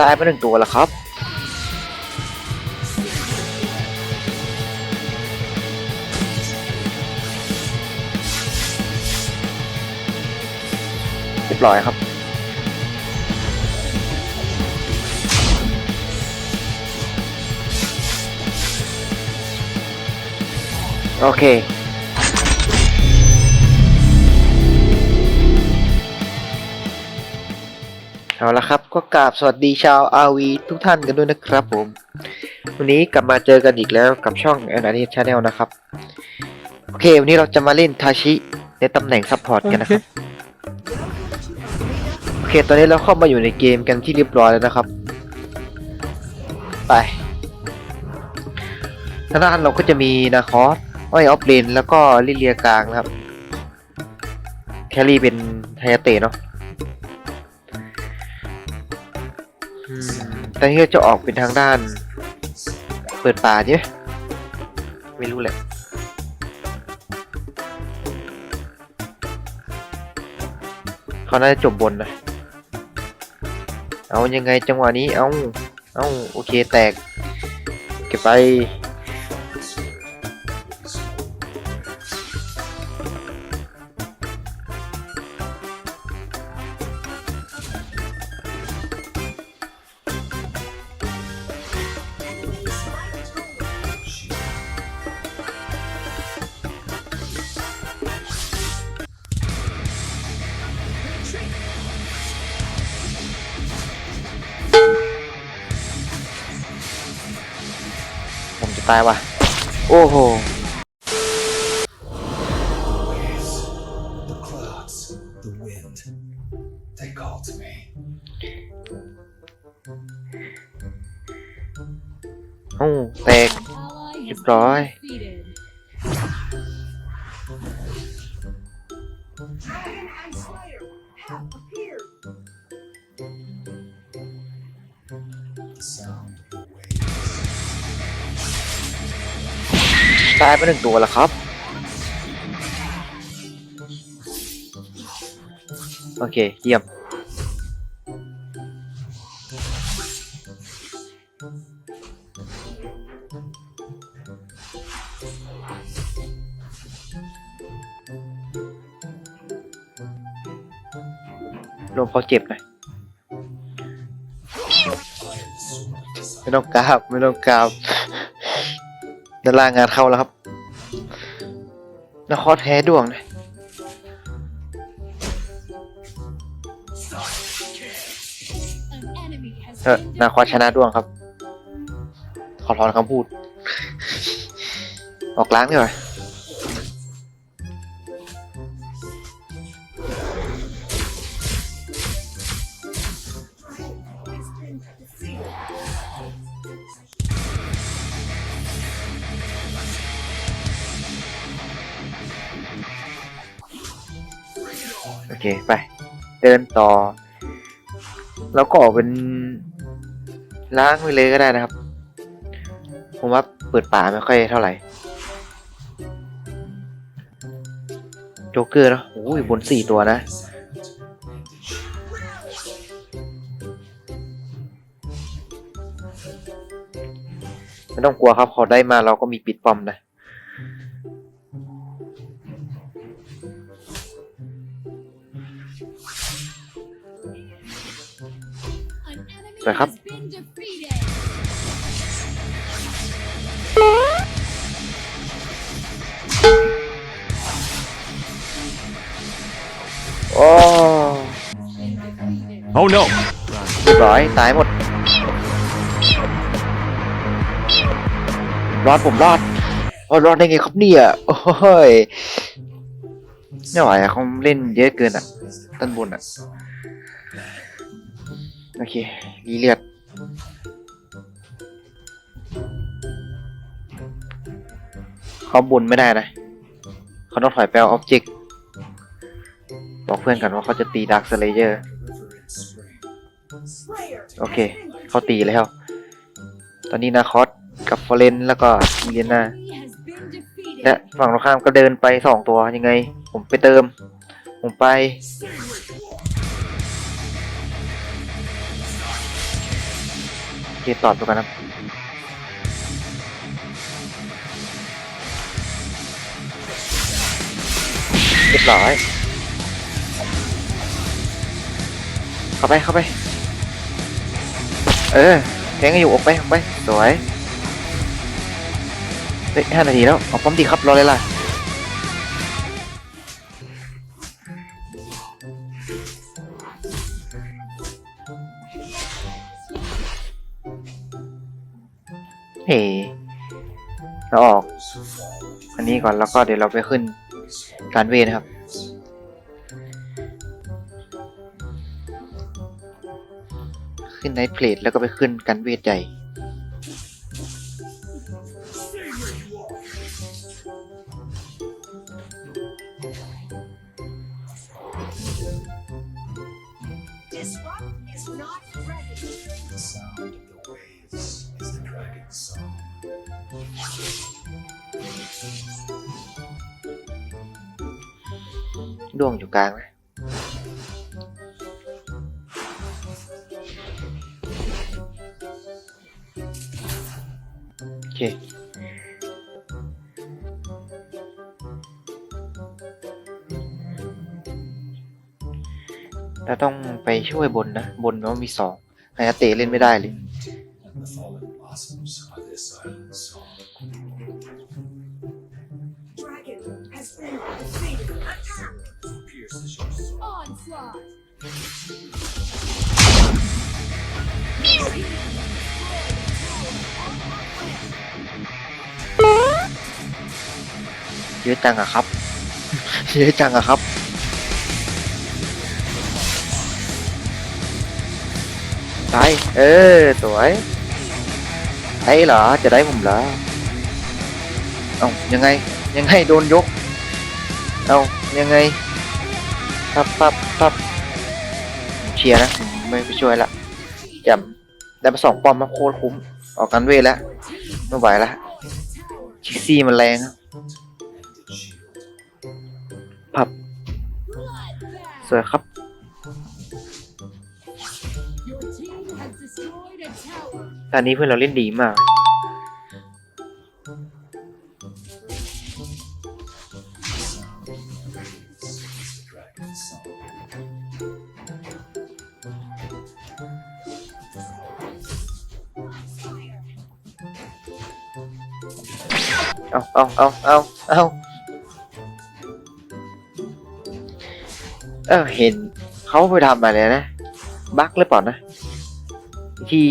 ตายไปหนึ่งตัวแล้วครับ เรียบร้อยครับโอเค เอาละครับก็กราบสวัสดีชาวอาวีทุกท่านกันด้วยนะครับผม วันนี้กลับมาเจอกันอีกแล้วกับช่อง a n a l y s Channel นะครับ โอเค วันนี้เราจะมาเล่นทาชิในตำแหน่งซัพพอร์ตกันนะครับ โอเค ตอนนี้เราเข้ามาอยู่ในเกมกันที่เรียบร้อยแล้วนะครับ ไปทางด้านเราก็จะมีนาคอสอ้อยออฟเลนแล้วก็ลิเลียกลางนะครับ แครี่เป็นไฮยเตะเนาะ แต่ที่จะออกเป็นทางด้าน เปิดป่าใช่ไหมไม่รู้แหละเขาน่าจะจบบนนะ เอายังไงจังหวะนี้ เอา เอาโอเคแตก เก็บไป ตายว่ะ โอ้โห The clouds, the wind, they call to me. โอ้แตกเรีเรียยบบร้ร้ออยย ตายไปหนึ่งตัวแล้วครับ โอเค เยี่ยม รวมเขาเจ็บหน่อยไม่ต้องกราบไม่ต้องกราบ ด้านล่างงานเข้าแล้วครับนครแพ้ดวงนะเออนาครชนะดวงครับ ขอถอนคำพูด ออกล้างดีกว่า เคไป เดินต่อ แล้วก็ออกเป็นล้างไปเลยก็ได้นะครับ ผมว่าเปิดป่าไม่ค่อยเท่าไหร่โจ๊กเกอร์เนอะโอ้ยบนสี่ตัวนะไม่ต้องกลัวครับเขาได้มาเราก็มีปิดปอมนะ สวยครับ โอ้ Oh no! เรียบร้อยตายหมด รอดผมรอดโอ้รอดได้ไงครับเนี่ยโอ้ยไม่ไหวอะเขาเล่นเยอะเกินอะด้านบนอะ โอเครีเลียดเขาบุนไม่ได้นะเขาต้องถอยไปเอาออบเจกต์บอกเพื่อนกันว่าเขาจะตีดาร์คสเลเยอร์โอเค เขาตีแล้ว ตอนนี้นาคอสกับฟอเรนแล้วก็อีเลียนาและฝั่งตรงข้ามก็เดินไปสองตัวยังไง ผมไปเติม ผมไป เคตอบดูกันนะเรียบร้อย เข้าไป เข้าไป เออแทงอยู่ออกไปออกไป สวย เฮ้ยห้านาทีแล้วเอาป้อมดีครับ รอเลยล่ะ เฮ้เราออก อันนี้ก่อนแล้วก็เดี๋ยวเราไปขึ้นการเวทนะครับ ขึ้นไนท์เพลทแล้วก็ไปขึ้นการเวทใหญ่ ด้วงอยู่กลางนะโอเคเราต้องไปช่วยบนนะ บนมันมีสองไฮยาเตะเล่นไม่ได้เลย เยอะจังอะครับ เยอะจังอะครับตายเออ สวยไอ้เหรอ จะได้ผมเหรอเอายังไง ยังไงโดนยก เอายังไงปับปับปับเชียร์นะไม่ไปช่วยละจมได้มาสองปอมมาโคตรคุ้ม ออกกันเวทแล้วไม่ไหวละชิกซี่มันแรงพับ สวยครับ ตอนนี้เพื่อนเราเล่นดีมาก เอาเอาเอาเอาเอาเออเห็นเขาไปทำอะไรนะ บั๊กหรือเปล่านะ ที่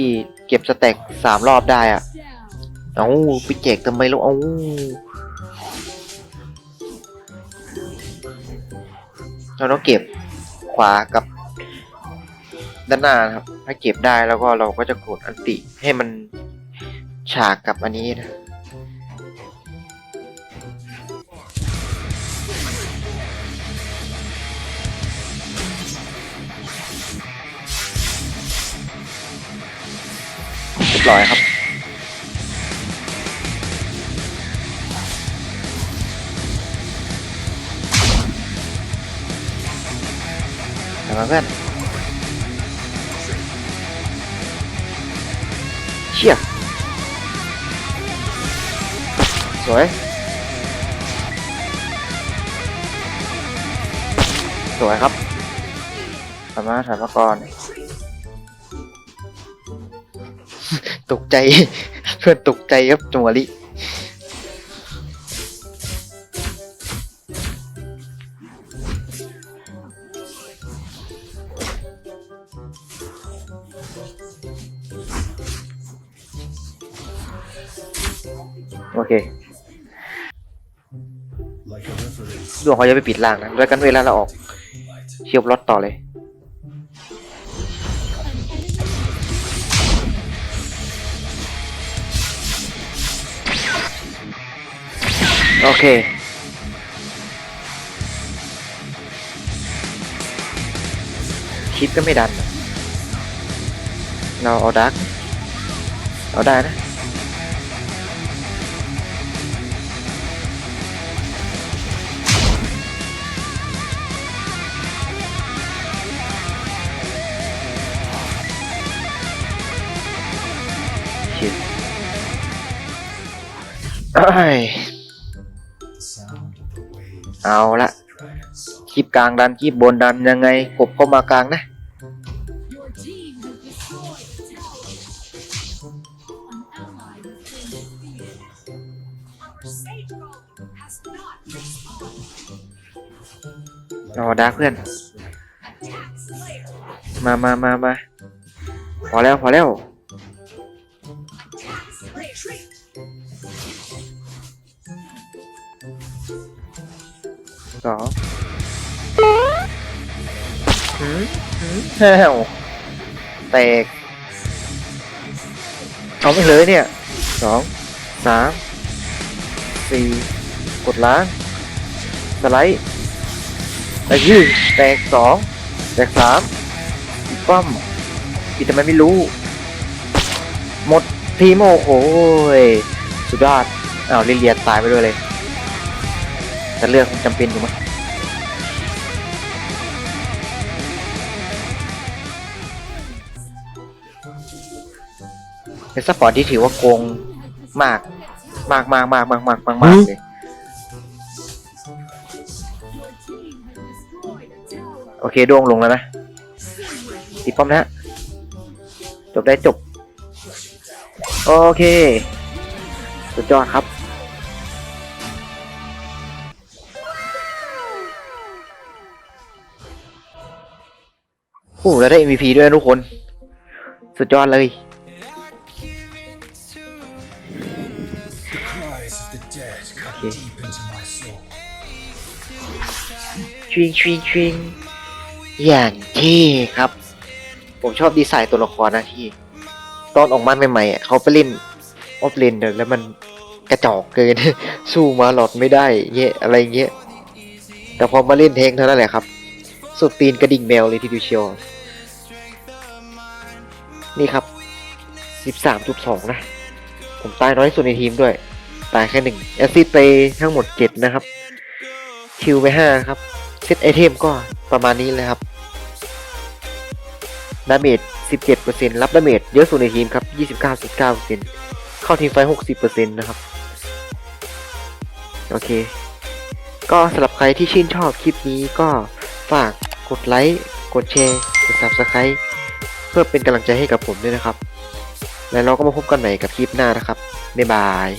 เก็บสแต็กสามรอบได้อะเอาไปแจกทำไมลูกเอาเราต้องเก็บขวากับด้านหน้านะครับ ถ้าเก็บได้แล้วก็เราก็จะกดอันติให้มันฉากกับอันนี้นะ บร้อยครับกลับมาเพื่อนเชี่ยสวย สวยครับสามารถถามมาก่อน ตกใจ เพื่อนตกใจครับจังหวะนี้โอเคดวงเขาจะไปปิดล่างนะ ด้วยกันเวลาเราออก เชียบรถต่อเลย โอเค คิดก็ไม่ดัน เราเอาดัก เอาได้นะ ชิด เอ้ เอาละคลิปกลางดันคลิปบนดันยังไงกบเข้ามากลางนะรอดาเพื่อน มามามามาพอแล้วพอแล้ว หืมหืมแห้วแตกเอาไม่เลยเนี่ยสองสามสี่กดล้างสไลด์แตกยืดแตกสองแตกสามอีกป้อมอีกทำไมไม่รู้ หมดทีมโอ้โหยสุดยอดอ้าวลิเลียตายไปด้วยเลย แต่เลือกคงจำเป็นอยู่มั้ง เป็นซัพพอร์ตที่ถือว่าโกงมาก มากมากมากมากมากมากมากเลย Your team has destroyed a tower. โอเคดวงลงแล้วนะตีป้อมนะฮะจบได้จบ โอเค สุดยอดครับ โอ้แล้วได้ MVP ด้วยนะทุกคน สุดยอดเลย ชิงชิงชิงอย่างที่ครับ ผมชอบดีไซน์ตัวละครนะที่ ตอนออกมาใหม่ๆอ่เขาไปเล่นออฟเลนเดอร์แล้วมันกระจอกเกิน สู้มาหลอดไม่ได้เงี้ยอะไรเงี้ย แต่พอมาเล่นเทงเท่านั้นแหละครับ สุดตีนกระดิ่งแมวเลยทีเดียวเชียวนี่ครับ 13.2 นะ ผมตายน้อยสุดในทีมด้วย ตายแค่หนึ่งแอซซิดไปทั้งหมด 7 นะครับ คิวไป 5 ครับ เซตไอเทมก็ประมาณนี้เลยครับดาเมจ 17%รับดาเมจเยอะสุดในทีมครับ 29.9%เข้าทีมไฟ 60%นะครับ โอเค ก็สำหรับใครที่ชื่นชอบคลิปนี้ก็ฝากกดไลค์ กดแชร์ กด Subscribe เพื่อเป็นกำลังใจให้กับผมด้วยนะครับ แล้วเราก็มาพบกันใหม่กับคลิปหน้านะครับ บ๊ายบาย